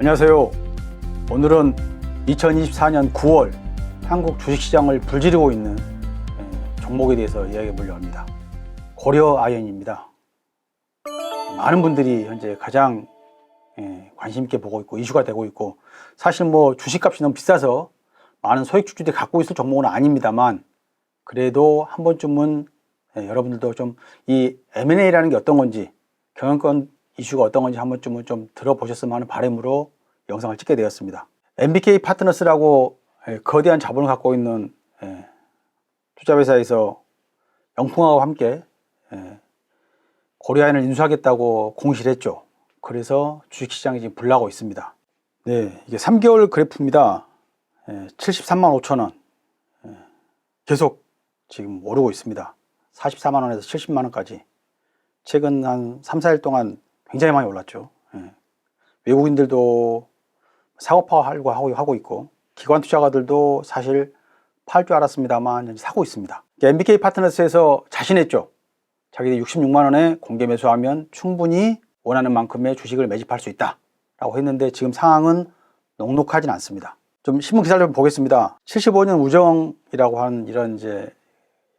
안녕하세요. 오늘은 2024년 9월 한국 주식시장을 불지르고 있는 예, 종목에 대해서 이야기해 보려고 합니다. 고려 아연입니다. 많은 분들이 현재 가장 예, 관심 있게 보고 있고 이슈가 되고 있고 사실 뭐 주식값이 너무 비싸서 많은 소액주주들이 갖고 있을 종목은 아닙니다만 그래도 한 번쯤은 예, 여러분들도 좀 이 M&A라는 게 어떤 건지 경영권 이슈가 어떤 건지 한 번쯤은 좀 들어보셨으면 하는 바람으로 영상을 찍게 되었습니다. MBK 파트너스라고 예, 거대한 자본을 갖고 있는 예, 투자회사에서 영풍하고 함께 예, 고려아연을 인수하겠다고 공시를 했죠. 그래서 주식시장이 지금 불나고 있습니다. 네, 이게 3개월 그래프입니다. 예, 73만 5천 원. 예, 계속 지금 오르고 있습니다. 44만 원에서 70만 원까지. 최근 한 3, 4일 동안 굉장히 많이 올랐죠. 예. 외국인들도 사고파하려고 하고, 있고, 기관 투자가들도 사실 팔 줄 알았습니다만 사고 있습니다. MBK 파트너스에서 자신했죠. 자기들이 66만 원에 공개 매수하면 충분히 원하는 만큼의 주식을 매집할 수 있다라고 했는데 지금 상황은 녹록하진 않습니다. 좀 신문 기사를 좀 보겠습니다. 75년 우정이라고 하는 이런 이제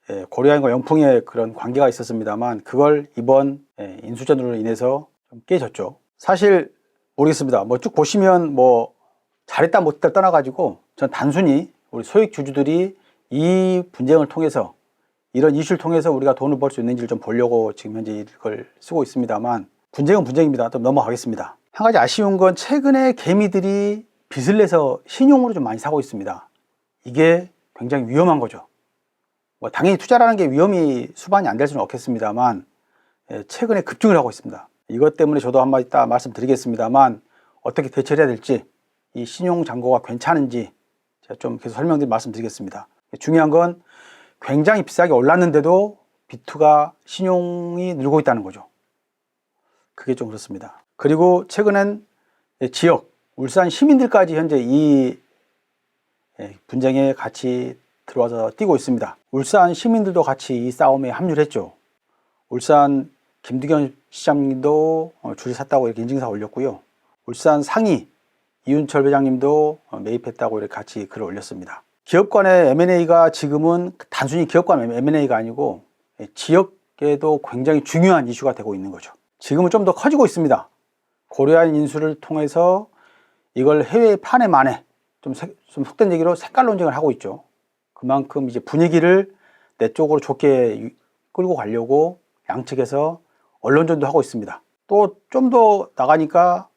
예, 고려아연과 영풍의 그런 관계가 있었습니다만 그걸 이번 예, 인수전으로 인해서 좀 깨졌죠. 사실 모르겠습니다. 뭐 쭉 보시면 뭐 잘했다 못했다 떠나가지고 전 단순히 우리 소액 주주들이 이 분쟁을 통해서 이런 이슈를 통해서 우리가 돈을 벌 수 있는지를 좀 보려고 지금 현재 이걸 쓰고 있습니다만 분쟁은 분쟁입니다. 또 넘어가겠습니다. 한 가지 아쉬운 건 최근에 개미들이 빚을 내서 신용으로 좀 많이 사고 있습니다. 이게 굉장히 위험한 거죠. 뭐 당연히 투자라는 게 위험이 수반이 안 될 수는 없겠습니다만 예, 최근에 급증을 하고 있습니다. 이것 때문에 저도 한마디 딱 말씀드리겠습니다만 어떻게 대처를 해야 될지 이 신용 잔고가 괜찮은지 제가 좀 계속 설명드리 말씀드리겠습니다. 중요한 건 굉장히 비싸게 올랐는데도 비투가 신용이 늘고 있다는 거죠. 그게 좀 그렇습니다. 그리고 최근엔 지역 울산 시민들까지 현재 이 예, 분쟁에 같이 들어와서 뛰고 있습니다. 울산 시민들도 같이 이 싸움에 합류를 했죠. 울산 김두견 시장님도 어, 줄을 샀다고 이렇게 인증사 올렸고요. 울산 상위 이윤철 회장님도 어, 매입했다고 이렇게 같이 글을 올렸습니다. 기업 간의 M&A가 지금은 단순히 기업 간 M&A가 아니고 예, 지역에도 굉장히 중요한 이슈가 되고 있는 거죠. 지금은 좀 더 커지고 있습니다. 고려한 인수를 통해서 이걸 해외 판에 만에 좀, 색- 좀 속된 얘기로 색깔 논쟁을 하고 있죠. 그만큼 이제 분위기를 내 쪽으로 좋게 유- 끌고 가려고 양측에서 언론전도 하고 있습니다. 또 좀 더 나가니까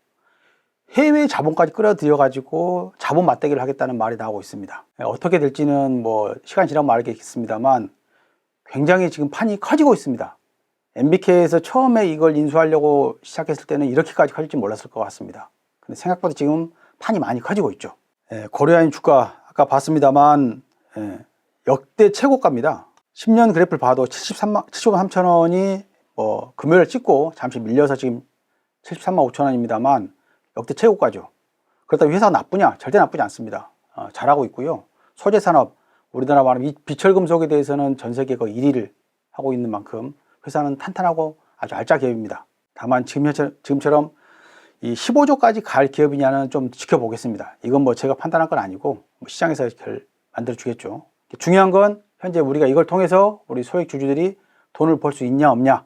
해외 자본까지 끌어들여 가지고 자본 맞대기를 하겠다는 말이 나오고 있습니다. 예, 어떻게 될지는 뭐 시간 지나면 알겠습니다만 굉장히 지금 판이 커지고 있습니다. MBK에서 처음에 이걸 인수하려고 시작했을 때는 이렇게까지 커질지 몰랐을 것 같습니다. 근데 생각보다 지금 판이 많이 커지고 있죠. 예, 고려아연 주가 아까 봤습니다만 예, 역대 최고가입니다. 10년 그래프를 봐도 73만 75만 3천 원이 뭐 금요일 찍고 잠시 밀려서 지금 73만 5천 원입니다만 역대 최고가죠. 그렇다고 회사가 나쁘냐? 절대 나쁘지 않습니다. 어, 잘하고 있고요. 소재 산업 우리나라 말하면 이 비철금속에 대해서는 전 세계 거 1위를 하고 있는 만큼 회사는 탄탄하고 아주 알짜 기업입니다. 다만 지금 지금처럼 이 15조까지 갈 기업이냐는 좀 지켜보겠습니다. 이건 뭐 제가 판단할 건 아니고 뭐 시장에서 결 만들어 주겠죠. 중요한 건 현재 우리가 이걸 통해서 우리 소액 주주들이 돈을 벌 수 있냐 없냐를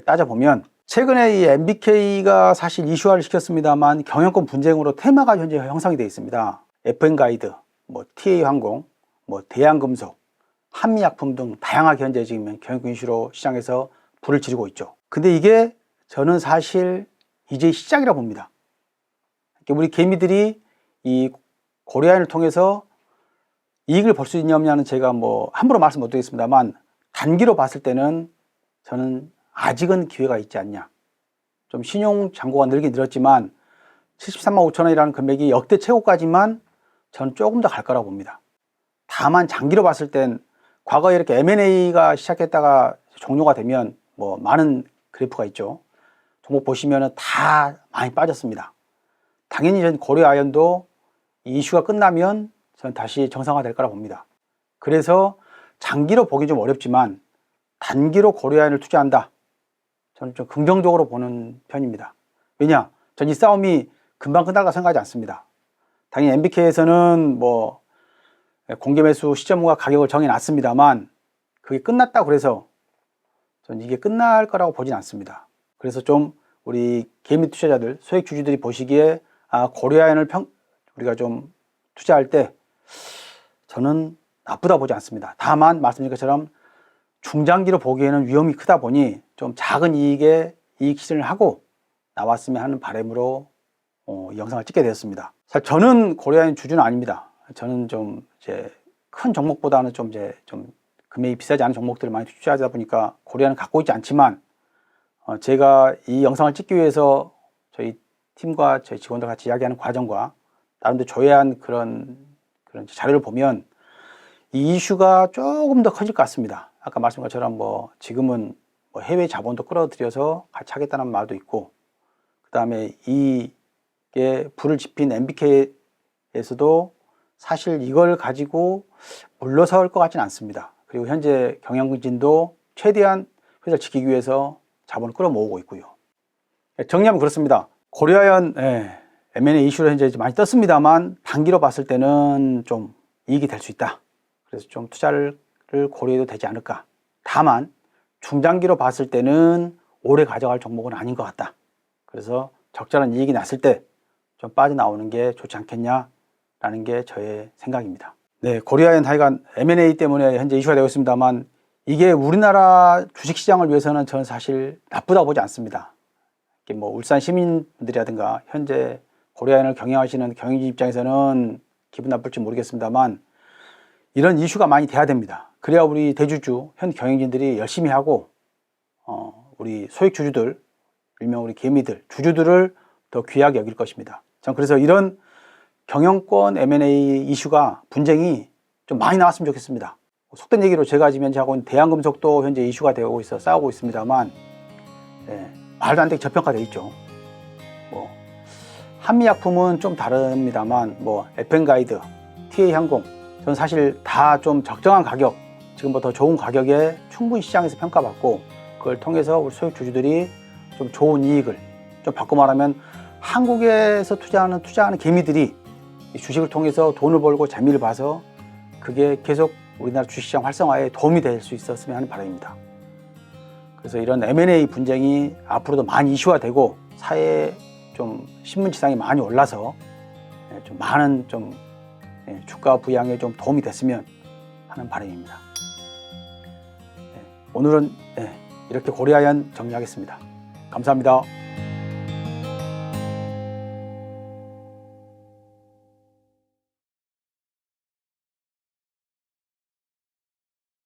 따져보면 최근에 이 MBK가 사실 이슈화를 시켰습니다만 경영권 분쟁으로 테마가 현재 형성이 되어 있습니다. FN 가이드, 뭐 TA 항공, 뭐 대양금속, 한미약품 등 다양하게 현재 지금 경영권 이슈로 시장에서 불을 지르고 있죠. 근데 이게 저는 사실 이제 시작이라 봅니다. 우리 개미들이 이 고려아연을 통해서 이익을 벌 수 있냐 없냐는 제가 뭐 함부로 말씀 못 드리겠습니다만 단기로 봤을 때는 저는 아직은 기회가 있지 않냐. 좀 신용 잔고가 늘긴 늘었지만 73만 5천 원이라는 금액이 역대 최고까지만 저는 조금 더 갈 거라고 봅니다. 다만 장기로 봤을 땐 과거에 이렇게 M&A가 시작했다가 종료가 되면 뭐 많은 그래프가 있죠. 종목 보시면은 다 많이 빠졌습니다. 당연히 전 고려 아연도 이 이슈가 끝나면 저는 다시 정상화 될 거라 봅니다. 그래서 장기로 보기 좀 어렵지만 단기로 고려 아연을 투자한다. 저는 좀 긍정적으로 보는 편입니다. 왜냐? 전 이 싸움이 금방 끝날까 생각하지 않습니다. 당연히 MBK에서는 뭐 공개 매수 시점과 가격을 정해놨습니다만 그게 끝났다고 그래서 전 이게 끝날 거라고 보진 않습니다. 그래서 좀 우리 개미 투자자들, 소액 주주들이 보시기에 아 고려아연을 평 우리가 좀 투자할 때 저는 나쁘다 보지 않습니다. 다만 말씀드린 것처럼 중장기로 보기에는 위험이 크다 보니 좀 작은 이익에 이익 실현을 하고 나왔으면 하는 바람으로 어, 이 영상을 찍게 되었습니다. 사실 저는 고려아연 주주는 아닙니다. 저는 좀 이제 큰 종목보다는 좀 이제 좀 금액이 비싸지 않은 종목들을 많이 투자하다 보니까 고려아연은 갖고 있지 않지만 어, 제가 이 영상을 찍기 위해서 저희 팀과 저희 직원들 같이 이야기하는 과정과 나름대로 조회한 그런 그런 자료를 보면 이 이슈가 조금 더 커질 것 같습니다. 아까 말씀한 것처럼 뭐 지금은 뭐 해외 자본도 끌어들여서 같이 하겠다는 말도 있고 그 다음에 이게 불을 지핀 MBK에서도 사실 이걸 가지고 물러설 것 같지는 않습니다. 그리고 현재 경영진도 최대한 회사를 지키기 위해서 자본을 끌어모으고 있고요. 정리하면 그렇습니다. 고려아연 예, M&A 이슈로 현재 많이 떴습니다만 단기로 봤을 때는 좀 이익이 될 수 있다. 그래서 좀 투자를 고려해도 되지 않을까. 다만 중장기로 봤을 때는 오래 가져갈 종목은 아닌 것 같다. 그래서 적절한 이익이 났을 때 좀 빠져나오는 게 좋지 않겠냐라는 게 저의 생각입니다. 네, 고려아연 하여간 M&A 때문에 현재 이슈가 되고 있습니다만 이게 우리나라 주식시장을 위해서는 저는 사실 나쁘다고 보지 않습니다. 이게 뭐 울산 시민들이라든가 현재 고려아연을 경영하시는 경영진 입장에서는 기분 나쁠지 모르겠습니다만 이런 이슈가 많이 돼야 됩니다. 그래야 우리 대주주, 현 경영진들이 열심히 하고 어, 우리 소액 주주들, 일명 우리 개미들, 주주들을 더 귀하게 여길 것입니다. 전 그래서 이런 경영권 M&A 이슈가 분쟁이 좀 많이 나왔으면 좋겠습니다. 속된 얘기로 제가 지금 현재 하고 있는 대한금속도 현재 이슈가 되고 있어 싸우고 있습니다만 예, 말도 안 되게 저평가돼 있죠. 뭐 한미약품은 좀 다릅니다만 뭐 FN가이드, TA항공 저는 사실 다 좀 적정한 가격 지금보다 더 좋은 가격에 충분히 시장에서 평가받고 그걸 통해서 우리 소액 주주들이 좀 좋은 이익을 좀 바꿔 말하면 한국에서 투자하는 투자하는 개미들이 이 주식을 통해서 돈을 벌고 재미를 봐서 그게 계속 우리나라 주식시장 활성화에 도움이 될 수 있었으면 하는 바람입니다. 그래서 이런 M&A 분쟁이 앞으로도 많이 이슈화되고 사회에 좀 신문지상에 많이 올라서 예, 좀 많은 좀 예, 주가 부양에 좀 도움이 됐으면 하는 바람입니다. 예, 오늘은 예, 이렇게 고려하연 정리하겠습니다. 감사합니다.